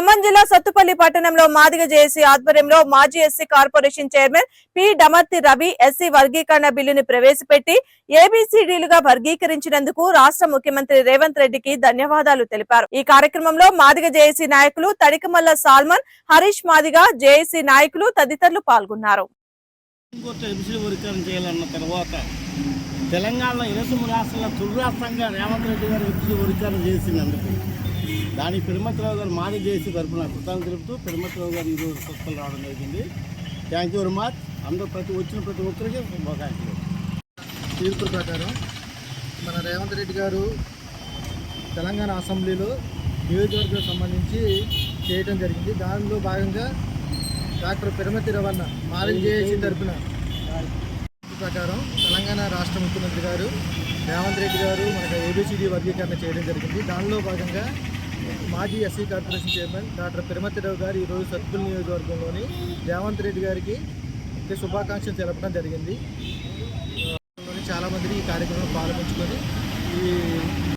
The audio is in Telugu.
ఖమ్మం జిల్లా సత్తుపల్లి పట్టణంలో మాదిగ జేఏసీ ఆధ్వర్యంలో మాజీ SC corporation chairman P Damarthi Ravi SC వర్గీకరణ బిల్లుని ప్రవేశపెట్టి ఏబిసిడీలుగా వర్గీకరించినందుకు రాష్ట్ర ముఖ్యమంత్రి రేవంత్ రెడ్డికి ధన్యవాదాలు తెలిపారు. ఈ కార్యక్రమంలో మాదిగ జేఏసీ నాయకులు తడికమల్ల సాల్మన్ హరీష్ మాదిగ జేఏసీ నాయకులు తదితరులు పాల్గొన్నారు. తెలంగాణలో ఇరసుము రాష్ట్రంలో తొలి రాష్ట్రంగా రేవంత్ రెడ్డి గారు వచ్చి వర్గీకరణ చేసినందుకు దానికి పెరుమతిరావు గారు మాది చేసి తరపున కృతజ్ఞతలు తెలుపుతూ పెరుమతిరావు గారు ఈరోజు స్వస్థలు రావడం జరిగింది. థ్యాంక్ యూ వెరీ మచ్ అందరూ ప్రతి వచ్చిన ప్రతి ఒక్కరికి శుభాకాంక్షలు. తీర్పు ప్రకారం మన రేవంత్ రెడ్డి గారు తెలంగాణ అసెంబ్లీలో నియోజకవర్గం సంబంధించి చేయటం జరిగింది. దానిలో భాగంగా డాక్టర్ పిరమతి రవణ మాదిరి చేసి తరపున ప్రకారం తెలంగాణ రాష్ట్ర ముఖ్యమంత్రి గారు రేవంత్ రెడ్డి గారు మనకు ఏబిసిడి వర్గీకరణ చేయడం జరిగింది. దానిలో భాగంగా మాజీ ఎస్సీ కార్పొరేషన్ చైర్మన్ డాక్టర్ పిరమతిరావు గారు ఈరోజు సత్పుల్ నియోజకవర్గంలోని రేవంత్ రెడ్డి గారికి శుభాకాంక్షలు తెలపడం జరిగింది. చాలామంది ఈ కార్యక్రమంలో పాల్గొంచుకొని ఈ